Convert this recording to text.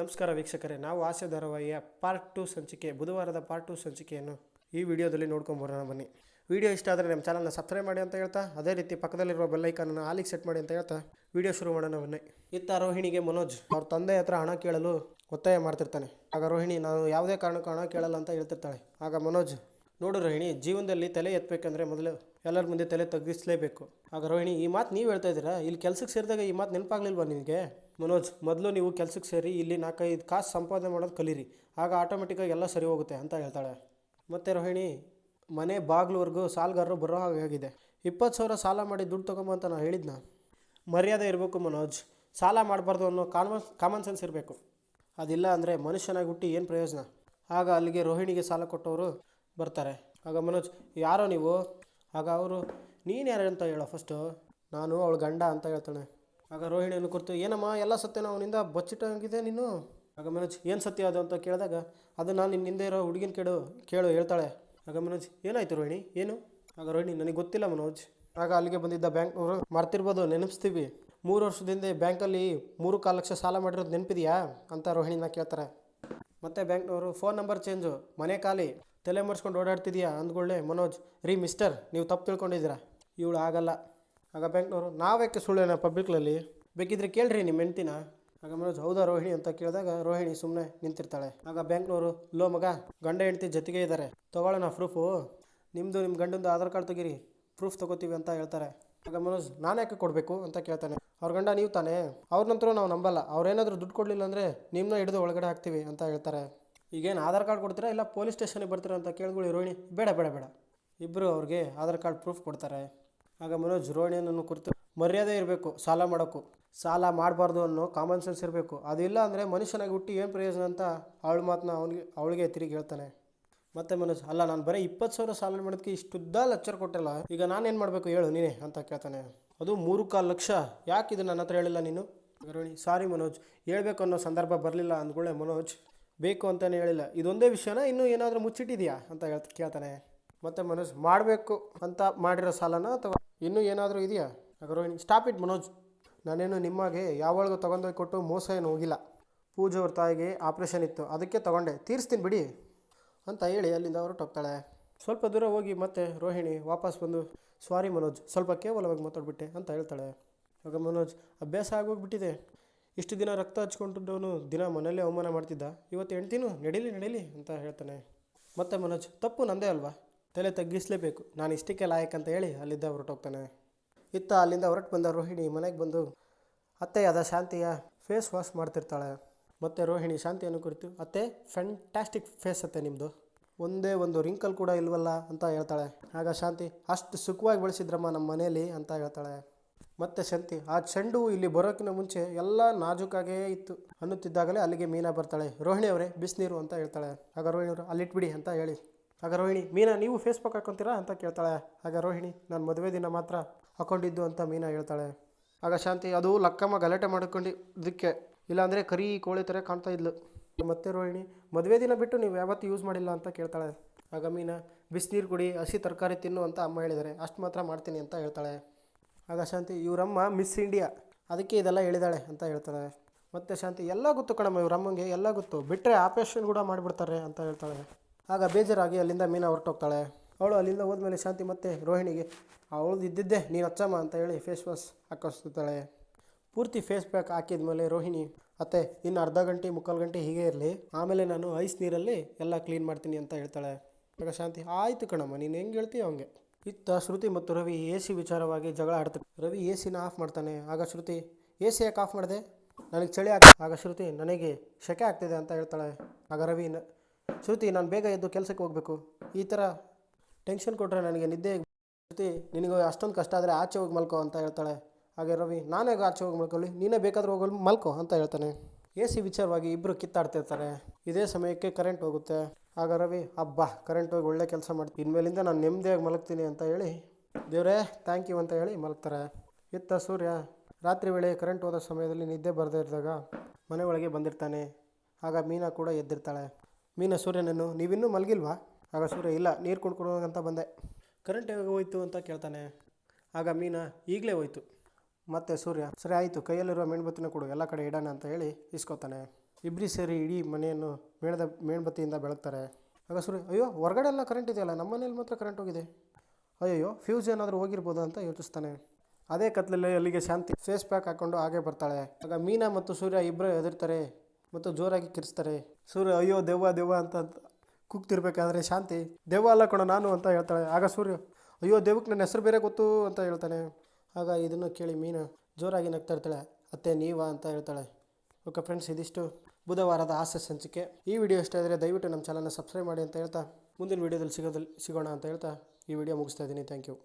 ನಮಸ್ಕಾರ ವೀಕ್ಷಕರೇ, ನಾವು ಹಾಸ್ಯ ಧಾರಾವಾಹಿಯ ಪಾರ್ಟ್ ಟು ಸಂಚಿಕೆ, ಬುಧವಾರದ ಪಾರ್ಟ್ ಟು ಸಂಚಿಕೆಯನ್ನು ಈ ವಿಡಿಯೋದಲ್ಲಿ ನೋಡ್ಕೊಂಬರೋಣ ಬನ್ನಿ. ವಿಡಿಯೋ ಇಷ್ಟ ಆದರೆ ನಮ್ಮ ಚಾನಲ್ನ ಸಬ್ಸ್ಕ್ರೈಬ್ ಮಾಡಿ ಅಂತ ಹೇಳ್ತಾ, ಅದೇ ರೀತಿ ಪಕ್ಕದಲ್ಲಿರುವ ಬೆಲ್ಲೈಕನ್ನ ಆಲಿಗೆ ಸೆಟ್ ಮಾಡಿ ಅಂತ ಹೇಳ್ತಾ ವಿಡಿಯೋ ಶುರು ಮಾಡೋಣ ಬನ್ನಿ. ಇತ್ತ ರೋಹಿಣಿಗೆ ಮನೋಜ್, ಅವ್ರ ತಂದೆ ಹತ್ರ ಹಣ ಕೇಳಲು ಒತ್ತಾಯ ಮಾಡ್ತಿರ್ತಾನೆ. ಆಗ ರೋಹಿಣಿ, ನಾನು ಯಾವುದೇ ಕಾರಣಕ್ಕೂ ಹಣ ಕೇಳಲ್ಲ ಅಂತ ಹೇಳ್ತಿರ್ತಾಳೆ. ಆಗ ಮನೋಜ್, ನೋಡು ರೋಹಿಣಿ, ಜೀವನದಲ್ಲಿ ತಲೆ ಎತ್ತಬೇಕಂದ್ರೆ ಮೊದಲು ಎಲ್ಲರ ಮುಂದೆ ತಲೆ ತಗ್ಗಿಸಲೇಬೇಕು. ಆಗ ರೋಹಿಣಿ, ಈ ಮಾತು ನೀವು ಹೇಳ್ತಾ ಇದ್ದೀರಾ? ಇಲ್ಲಿ ಕೆಲ್ಸಕ್ಕೆ ಸೇರಿದಾಗ ಈ ಮಾತು ನೆನಪಾಗ್ಲಿಲ್ವಾ ನಿನಗೆ? ಮನೋಜ್, ಮೊದಲು ನೀವು ಕೆಲಸಕ್ಕೆ ಸೇರಿ ಇಲ್ಲಿ ನಾಲ್ಕೈದು ಕಾಸು ಸಂಪಾದನೆ ಮಾಡೋದು ಕಲೀರಿ, ಆಗ ಆಟೋಮೆಟಿಕ್ಕಾಗಿ ಎಲ್ಲ ಸರಿ ಹೋಗುತ್ತೆ ಅಂತ ಹೇಳ್ತಾಳೆ. ಮತ್ತು ರೋಹಿಣಿ, ಮನೆ ಬಾಗ್ಲವರೆಗೂ ಸಾಲಗಾರರು ಬರೋ ಹಾಗಾಗಿದೆ ಇಪ್ಪತ್ತು ಸಾವಿರ ಸಾಲ ಮಾಡಿ ದುಡ್ಡು ತೊಗೊಂಬ ಅಂತ ನಾನು ಹೇಳಿದ್ನ? ಮರ್ಯಾದೆ ಇರಬೇಕು ಮನೋಜ್, ಸಾಲ ಮಾಡಬಾರ್ದು ಅನ್ನೋ ಕಾಮನ್ ಕಾಮನ್ ಸೆನ್ಸ್ ಇರಬೇಕು. ಅದಿಲ್ಲ ಅಂದರೆ ಮನುಷ್ಯನಾಗಿ ಹುಟ್ಟಿ ಏನು ಪ್ರಯೋಜನ? ಆಗ ಅಲ್ಲಿಗೆ ರೋಹಿಣಿಗೆ ಸಾಲ ಕೊಟ್ಟವರು ಬರ್ತಾರೆ. ಆಗ ಮನೋಜ್, ಯಾರೋ ನೀವು? ಆಗ ಅವರು, ನೀನು ಯಾರು ಅಂತ ಹೇಳೋ ಫಸ್ಟು ನಾನು ಅವಳ ಗಂಡ ಅಂತ ಹೇಳ್ತಾಳೆ. ಆಗ ರೋಹಿಣಿಯನ್ನು ಕುರಿತು, ಏನಮ್ಮ, ಎಲ್ಲ ಸತ್ಯನ ಅವನಿಂದ ಬಚ್ಚಿಟ್ಟಾಗಿದೆ ನೀನು? ಆಗ ಮನೋಜ್, ಏನು ಸತ್ಯ ಅದು? ಅಂತ ಕೇಳಿದಾಗ, ಅದು ನಾನು ನಿನ್ನ ಹಿಂದೆ ಇರೋ ಹುಡುಗಿನ ಕೇಳು ಕೇಳು, ಹೇಳ್ತಾಳೆ. ಆಗ ಮನೋಜ್, ಏನಾಯ್ತು ರೋಹಿಣಿ? ಏನು? ಆಗ ರೋಹಿಣಿ, ನನಗೆ ಗೊತ್ತಿಲ್ಲ ಮನೋಜ್. ಆಗ ಅಲ್ಲಿಗೆ ಬಂದಿದ್ದ ಬ್ಯಾಂಕ್ನವರು ಮರ್ತಿರ್ಬೋದು, ನೆನಪಿಸ್ತೀವಿ. ಮೂರು ವರ್ಷದಿಂದ ಬ್ಯಾಂಕಲ್ಲಿ ಮೂರು ಕಾಲು ಲಕ್ಷ ಸಾಲ ಮಾಡಿರೋದು ನೆನಪಿದೆಯಾ? ಅಂತ ರೋಹಿಣಿನ ಕೇಳ್ತಾರೆ. ಮತ್ತೆ ಬ್ಯಾಂಕ್ನವರು, ಫೋನ್ ನಂಬರ್ ಚೇಂಜು, ಮನೆ ಖಾಲಿ, ತಲೆ ಮರೆಸ್ಕೊಂಡು ಓಡಾಡ್ತಿದ್ಯಾ? ಅಂದ್ಕೊಳ್ಳೆ ಮನೋಜ್, ರೀ, ಮಿಸ್ಟರ್, ನೀವು ತಪ್ಪು ತಿಳ್ಕೊಂಡಿದ್ದೀರಾ? ಇವಳು ಆಗಲ್ಲ. ಆಗ ಬ್ಯಾಂಕ್ನವರು, ನಾವ್ಯಾಕೆ ಸುಳ್ಳೇನ ಪಬ್ಲಿಕ್ಲಲ್ಲಿ ಬೇಕಿದ್ರೆ ಕೇಳ್ರಿ ನಿಮ್ಮ ಹೆಂಡ್ತಿನ. ಆಗ ಮನೋಜ್, ಹೌದಾ ರೋಹಿಣಿ ಅಂತ ಕೇಳಿದಾಗ ರೋಹಿಣಿ ಸುಮ್ಮನೆ ನಿಂತಿರ್ತಾಳೆ. ಆಗ ಬ್ಯಾಂಕ್ನವರು, ಲೋ ಮಗ, ಗಂಡ ಹೆಂಡ್ತಿ ಜೊತೆಗೆ ಇದ್ದಾರೆ ತೊಗೊಳ್ಳೋಣ ಪ್ರೂಫು. ನಿಮ್ಮದು ನಿಮ್ಮ ಗಂಡಂದು ಆಧಾರ್ ಕಾರ್ಡ್ ತೆಗೀರಿ. ಪ್ರೂಫ್ ತೊಗೋತೀವಿ ಅಂತ ಹೇಳ್ತಾರೆ. ಆಗ ಮನೋಜ್, ನಾನು ಯಾಕೆ ಕೊಡಬೇಕು ಅಂತ ಕೇಳ್ತಾನೆ. ಅವ್ರ ಗಂಡ ನೀವು ತಾನೇ? ಅವ್ರ ನಂತರ ನಾವು ನಂಬಲ್ಲ. ಅವ್ರೇನಾದರೂ ದುಡ್ಡು ಕೊಡಲಿಲ್ಲ ಅಂದರೆ ನಿಮ್ಮನ್ನ ಹಿಡಿದು ಒಳಗಡೆ ಹಾಕ್ತೀವಿ ಅಂತ ಹೇಳ್ತಾರೆ. ಈಗೇನು ಆಧಾರ್ ಕಾರ್ಡ್ ಕೊಡ್ತೀರಾ ಇಲ್ಲ ಪೊಲೀಸ್ ಸ್ಟೇಷನಿಗೆ ಬರ್ತೀರಾ ಅಂತ ಕೇಳ್ಕೊಳ್ಳಿ ರೋಹಿಣಿ. ಬೇಡ ಬೇಡ ಬೇಡ. ಇಬ್ಬರು ಅವ್ರಿಗೆ ಆಧಾರ್ ಕಾರ್ಡ್ ಪ್ರೂಫ್ ಕೊಡ್ತಾರೆ. ಆಗ ಮನೋಜ್ ರೋಹಿಣಿಯನ್ನು ಕುರಿತು ಮರ್ಯಾದೆ ಇರಬೇಕು, ಸಾಲ ಮಾಡೋಕ್ಕೂ ಸಾಲ ಮಾಡಬಾರ್ದು ಅನ್ನೋ ಕಾಮನ್ ಸೆನ್ಸ್ ಇರಬೇಕು. ಅದಿಲ್ಲ ಅಂದರೆ ಮನುಷ್ಯನಾಗಿ ಹುಟ್ಟಿ ಏನು ಪ್ರಯೋಜನ ಅಂತ ಅವಳ ಮಾತನ್ನ ಅವನಿಗೆ, ಅವಳಿಗೆ ತಿರುಗಿ ಹೇಳ್ತಾನೆ. ಮತ್ತೆ ಮನೋಜ್, ಅಲ್ಲ ನಾನು ಬರೀ ಇಪ್ಪತ್ತು ಸಾವಿರ ಸಾಲ ಮಾಡೋದಕ್ಕೆ ಇಷ್ಟುದ್ದ ಲೆಕ್ಚರ್ ಕೊಟ್ಟಲ್ಲ, ಈಗ ನಾನೇನು ಮಾಡಬೇಕು ಹೇಳು ನೀನೇ ಅಂತ ಕೇಳ್ತಾನೆ. ಅದು ಮೂರು ಕಾಲು ಲಕ್ಷ. ಯಾಕೆ ಇದು ನನ್ನ ಹತ್ರ ಹೇಳಿಲ್ಲ ನೀನು? ರೋಹಿಣಿ, ಸಾರಿ ಮನೋಜ್, ಹೇಳಬೇಕು ಅನ್ನೋ ಸಂದರ್ಭ ಬರಲಿಲ್ಲ ಅಂದ್ಕೊಳ್ಳೆ ಮನೋಜ್, ಬೇಕು ಅಂತಲೇ ಹೇಳಿಲ್ಲ. ಇದೊಂದೇ ವಿಷಯನ? ಇನ್ನೂ ಏನಾದರೂ ಮುಚ್ಚಿಟ್ಟಿದೆಯಾ? ಅಂತ ಹೇಳ್ತ, ಕೇಳ್ತಾನೆ. ಮತ್ತೆ ಮನೋಜ್, ಮಾಡಬೇಕು ಅಂತ ಮಾಡಿರೋ ಸಾಲನ ಅಥವಾ ಇನ್ನೂ ಏನಾದರೂ ಇದೆಯಾ? Rohini stop it Manoj. ನಾನೇನು ನಿಮಗೆ ಯಾವಾಗ ತೊಗೊಂಡೋಗಿ ಕೊಟ್ಟು ಮೋಸ ಏನು ಹೋಗಿಲ್ಲ. ಪೂಜೆ ಅವ್ರ ತಾಯಿಗೆ ಆಪ್ರೇಷನ್ ಇತ್ತು. ಅದಕ್ಕೆ ತೊಗೊಂಡೆ. ತೀರಿಸ್ತೀನಿ ಬಿಡಿ ಅಂತ ಹೇಳಿ ಅಲ್ಲಿಂದ ಅವರು ಹೊರಟೋಗ್ತಾಳೆ ಸ್ವಲ್ಪ ದೂರ ಹೋಗಿ ಮತ್ತೆ ರೋಹಿಣಿ ವಾಪಸ್ ಬಂದು ಸಾರಿ ಮನೋಜ್, ಸ್ವಲ್ಪ ಕೇವಲವಾಗಿ ಮಾತಾಡ್ಬಿಟ್ಟೆ ಅಂತ ಹೇಳ್ತಾಳೆ. ಆಗ ಮನೋಜ್, ಅಭ್ಯಾಸ ಆಗೋಗ್ಬಿಟ್ಟಿದೆ. ಇಷ್ಟು ದಿನ ರಕ್ತ ಹಚ್ಕೊಂಡಿದ್ದವನು ದಿನ ಮನೇಲೇ ಅವಮಾನ ಮಾಡ್ತಿದ್ದ. ಇವತ್ತು ಹೆಣ್ತೀನು ನಡೀಲಿ ನಡೀಲಿ ಅಂತ ಹೇಳ್ತಾನೆ. ಮತ್ತೆ ಮನೋಜ್, ತಪ್ಪು ನಂದೇ ಅಲ್ವಾ? ತಲೆ ತಗ್ಗಿಸಲೇಬೇಕು. ನಾನು ಇಷ್ಟಕ್ಕೆ ಲಾಯಕ್ ಅಂತ ಹೇಳಿ ಅಲ್ಲಿದ್ದ ಹೊರಟೋಗ್ತಾನೆ ಇತ್ತ ಅಲ್ಲಿಂದ ಹೊರಟು ಬಂದ ರೋಹಿಣಿ ಮನೆಗೆ ಬಂದು ಅತ್ತೆಯಾದ ಶಾಂತಿಯ ಫೇಸ್ ವಾಶ್ ಮಾಡ್ತಿರ್ತಾಳೆ. ಮತ್ತು ರೋಹಿಣಿ ಶಾಂತಿಯನ್ನು ಕುರಿತು, ಅತ್ತೆ ಫ್ಯಾಂಟ್ಯಾಸ್ಟಿಕ್ ಫೇಸ್ ಅತ್ತೆ ನಿಮ್ಮದು ಒಂದೇ ಒಂದು ರಿಂಕಲ್ ಕೂಡ ಇಲ್ವಲ್ಲ? ಅಂತ ಹೇಳ್ತಾಳೆ. ಆಗ ಶಾಂತಿ, ಅಷ್ಟು ಸುಖವಾಗಿ ಬೆಳೆಸಿದ್ರಮ್ಮ ನಮ್ಮ ಮನೆಯಲ್ಲಿ ಅಂತ ಹೇಳ್ತಾಳೆ. ಮತ್ತೆ ಶಾಂತಿ, ಆ ಚೆಂಡು ಇಲ್ಲಿ ಬರೋಕ್ಕಿಂತ ಮುಂಚೆ ಎಲ್ಲ ನಾಜೂಕಾಗೇ ಇತ್ತು, ಅನ್ನುತ್ತಿದ್ದಾಗಲೇ ಅಲ್ಲಿಗೆ ಮೀನಾ ಬರ್ತಾಳೆ. ರೋಹಿಣಿ ಅವರೇ ಬಿಸಿನೀರು, ಅಂತ ಹೇಳ್ತಾಳೆ. ಆಗ ರೋಹಿಣಿ ಅವರು ಅಲ್ಲಿಟ್ಬಿಡಿ, ಅಂತ ಹೇಳಿ ಆಗ ರೋಹಿಣಿ ಮೀನಾ, ನೀವು ಫೇಸ್ಬುಕ್ ಹಾಕೊಂತೀರಾ ಅಂತ ಕೇಳ್ತಾಳೆ. ಆಗ ರೋಹಿಣಿ ನಾನು ಮದುವೆ ದಿನ ಮಾತ್ರ ಹಾಕೊಂಡಿದ್ದು ಅಂತ ಮೀನಾ ಹೇಳ್ತಾಳೆ. ಆಗ ಶಾಂತಿ, ಅದು ಲಕ್ಕಮ್ಮ ಗಲಾಟೆ ಮಾಡ್ಕೊಂಡಿದ್ದಕ್ಕೆ, ಇಲ್ಲಾಂದರೆ ಕರಿ ಕೋಳಿ ಥರ ಕಾಣ್ತಾ ಇದ್ಲು. ಮತ್ತೆ ರೋಹಿಣಿ, ಮದುವೆ ದಿನ ಬಿಟ್ಟು ನೀವು ಯಾವತ್ತೂ ಯೂಸ್ ಮಾಡಿಲ್ಲ ಅಂತ ಕೇಳ್ತಾಳೆ. ಆಗ ಮೀನಾ ಬಿಸಿನೀರು ಕುಡಿ, ಹಸಿ ತರಕಾರಿ ತಿನ್ನು ಅಂತ ಅಮ್ಮ ಹೇಳಿದ್ದಾರೆ ಅಷ್ಟು ಮಾತ್ರ ಮಾಡ್ತೀನಿ ಅಂತ ಹೇಳ್ತಾಳೆ. ಆಗ ಶಾಂತಿ, ಇವರಮ್ಮ ಮಿಸ್ ಇಂಡಿಯಾ ಅದಕ್ಕೆ ಇದೆಲ್ಲ ಹೇಳಿದಾಳೆ ಅಂತ ಹೇಳ್ತಾಳೆ. ಮತ್ತೆ ಶಾಂತಿ, ಎಲ್ಲ ಗೊತ್ತು ಕಣಮ್ಮ ಇವರಮ್ಮಂಗೆ ಎಲ್ಲ ಗೊತ್ತು. ಬಿಟ್ಟರೆ ಆಪ್ರೇಷನ್ ಕೂಡ ಮಾಡಿಬಿಡ್ತಾರೆ ಅಂತ ಹೇಳ್ತಾಳೆ. ಆಗ ಬೇಜಾರಾಗಿ ಅಲ್ಲಿಂದ ಮೀನಾ ಹೊರಟೋಗ್ತಾಳೆ. ಅವಳು ಅಲ್ಲಿಂದ ಹೋದ್ಮೇಲೆ ಶಾಂತಿ ಮತ್ತೆ ರೋಹಿಣಿಗೆ, ಅವಳದು ಇದ್ದಿದ್ದೆ, ನೀನು ಹಚ್ಚಮ್ಮ ಅಂತ ಹೇಳಿ ಫೇಸ್ ವಾಶ್ ಹಾಕಿಸ್ತಾಳೆ. ಪೂರ್ತಿ ಫೇಸ್ ಪ್ಯಾಕ್ ಹಾಕಿದ್ಮೇಲೆ ರೋಹಿಣಿ, ಅತ್ತೆ, ಇನ್ನು ಅರ್ಧ ಗಂಟೆ, ಮುಕ್ಕಾಲು ಗಂಟೆ ಹೀಗೆ ಇರಲಿ. ಆಮೇಲೆ ನಾನು ಐಸ್ ನೀರಲ್ಲಿ ಎಲ್ಲ ಕ್ಲೀನ್ ಮಾಡ್ತೀನಿ ಅಂತ ಹೇಳ್ತಾಳೆ. ಆಗ ಶಾಂತಿ, ಆಯಿತು ಕಣಮ್ಮ, ನೀನು ಹೆಂಗೆ ಹೇಳ್ತೀಯ ಹಂಗೆ? ಇತ್ತ ಶ್ರುತಿ ಮತ್ತು ರವಿ ಎ ಸಿ ವಿಚಾರವಾಗಿ ಜಗಳ ಆಡ್ತಾರೆ. ರವಿ ಎ ಸಿನ ಆಫ್ ಮಾಡ್ತಾನೆ. ಆಗ ಶ್ರುತಿ, ಎ ಸಿ ಯಾಕೆ ಆಫ್ ಮಾಡಿದೆ? ನನಗೆ ಚಳಿ ಆಗ ಆಗ ಶ್ರುತಿ, ನನಗೆ ಶೆಕೆ ಆಗ್ತಿದೆ ಅಂತ ಹೇಳ್ತಾಳೆ. ಆಗ ರವಿ ಶ್ರುತಿ, ನಾನು ಬೇಗ ಎದ್ದು ಕೆಲಸಕ್ಕೆ ಹೋಗಬೇಕು. ಈ ಥರ ಟೆನ್ಷನ್ ಕೊಟ್ಟರೆ ನನಗೆ ನಿದ್ದೆ ಶ್ರುತಿ, ನಿನಗೆ ಅಷ್ಟೊಂದು ಕಷ್ಟ ಆದರೆ ಆಚೆ ಹೋಗಿ ಮಲ್ಕೋ ಅಂತ ಹೇಳ್ತಾಳೆ. ಹಾಗೆ ರವಿ, ನಾನೇ ಆಚೆ ಹೋಗಿ ಮಲ್ಕೊಳ್ಳಿ, ನೀನೇ ಬೇಕಾದರೂ ಹೋಗಲು ಮಲ್ಕೋ ಅಂತ ಹೇಳ್ತಾನೆ. ಎ ಸಿ ವಿಚಾರವಾಗಿ ಇಬ್ಬರು ಕಿತ್ತಾಡ್ತಿರ್ತಾರೆ. ಇದೇ ಸಮಯಕ್ಕೆ ಕರೆಂಟ್ ಹೋಗುತ್ತೆ. ಆಗ ರವಿ, ಅಬ್ಬಾ ಕರೆಂಟ್ ಹೋಗಿ ಒಳ್ಳೆ ಕೆಲಸ ಮಾಡ್ತೀನಿ ಇನ್ಮೇಲಿಂದ ನಾನು ನೆಮ್ಮದಿಯಾಗಿ ಮಲಗ್ತೀನಿ ಅಂತ ಹೇಳಿ, ದೇವರೇ ಥ್ಯಾಂಕ್ ಯು ಅಂತ ಹೇಳಿ ಮಲಗ್ತಾರೆ. ಇತ್ತ ಸೂರ್ಯ ರಾತ್ರಿ ವೇಳೆ ಕರೆಂಟ್ ಹೋದ ಸಮಯದಲ್ಲಿ ನಿದ್ದೆ ಬರದೇ ಇದ್ದಾಗ ಮನೆ ಒಳಗೆ ಬಂದಿರ್ತಾನೆ. ಆಗ ಮೀನಾ ಕೂಡ ಎದ್ದಿರ್ತಾಳೆ. ಮೀನಾ ಸೂರ್ಯನನ್ನು, ನೀವಿನ್ನೂ ಮಲಗಿಲ್ವಾ? ಆಗ ಸೂರ್ಯ, ಇಲ್ಲ, ನೀರು ಕುಡ್ಕೊಡೋ ಅಂತ ಬಂದೆ. ಕರೆಂಟ್ ಯಾವಾಗ ಹೋಯ್ತು ಅಂತ ಕೇಳ್ತಾನೆ. ಆಗ ಮೀನ, ಈಗಲೇ ಹೋಯ್ತು. ಮತ್ತೆ ಸೂರ್ಯ, ಸರಿ ಆಯಿತು, ಕೈಯಲ್ಲಿರುವ ಮೇಣಬತ್ತಿನ ಕೊಡು, ಎಲ್ಲ ಕಡೆ ಇಡೋಣ ಅಂತ ಹೇಳಿ ಇಸ್ಕೊತಾನೆ. ಇಬ್ಬರಿ ಸೇರಿ ಇಡೀ ಮನೆಯನ್ನು ಮೇಣದ, ಮೇಣಬತ್ತಿಯಿಂದ ಬೆಳಗ್ತಾರೆ. ಆಗ ಸೂರ್ಯ, ಅಯ್ಯೋ, ಹೊರಗಡೆ ಎಲ್ಲ ಕರೆಂಟ್ ಇದೆಯಲ್ಲ ನಮ್ಮ ಮನೇಲಿ ಮಾತ್ರ ಕರೆಂಟ್ ಹೋಗಿದೆ. ಅಯ್ಯಯ್ಯೋ, ಫ್ಯೂಸ್ ಏನಾದರೂ ಹೋಗಿರ್ಬೋದು? ಅಂತ ಯೋಚಿಸ್ತಾನೆ. ಅದೇ ಕತ್ಲಲ್ಲಿ ಅಲ್ಲಿಗೆ ಶಾಂತಿ, ಫೇಸ್ ಪ್ಯಾಕ್ ಹಾಕ್ಕೊಂಡು ಹಾಗೆ ಬರ್ತಾಳೆ. ಆಗ ಮೀನಾ ಮತ್ತು ಸೂರ್ಯ ಇಬ್ಬರು ಎದುರ್ತಾರೆ ಮತ್ತು ಜೋರಾಗಿ ಕಿರಿಸ್ತಾರೆ ಸೂರ್ಯ, ಅಯ್ಯೋ, ದೆವ್ವ ದೆವ್ವ ಅಂತ ಕೂಗ್ತಿರ್ಬೇಕಾದ್ರೆ ಶಾಂತಿ. ದೆವ್ವ, ಅಲ್ಲ ಕಣ, ನಾನು ಅಂತ ಹೇಳ್ತಾಳೆ. ಆಗ ಸೂರ್ಯ, ಅಯ್ಯೋ, ದೆವ್ವಕ್ಕೆ ನನ್ನ ಹೆಸರು ಬೇರೆ ಗೊತ್ತು ಅಂತ ಹೇಳ್ತಾನೆ. ಆಗ ಇದನ್ನು ಕೇಳಿ ಮೀನು ಜೋರಾಗಿ ನಗ್ತಾ ಇರ್ತಾಳೆ. ಅತ್ತೆ, ನೀವಾ ಅಂತ ಹೇಳ್ತಾಳೆ. ಓಕೆ ಫ್ರೆಂಡ್ಸ್, ಇದಿಷ್ಟು ಬುಧವಾರದ ಹಾಸ್ಯ ಸಂಚಿಕೆ. ಈ ವಿಡಿಯೋ ಇಷ್ಟ ಆದರೆ ದಯವಿಟ್ಟು ನಮ್ಮ ಚಾನಲ್ನ ಸಬ್ಸ್ಕ್ರೈಬ್ ಮಾಡಿ ಅಂತ ಹೇಳ್ತಾ, ಮುಂದಿನ ವಿಡಿಯೋದಲ್ಲಿ ಸಿಗೋದಲ್ಲಿ ಸಿಗೋಣ ಅಂತ ಹೇಳ್ತಾ ಈ ವಿಡಿಯೋ ಮುಗಿಸ್ತಾ ಇದ್ದೀನಿ. Thank you.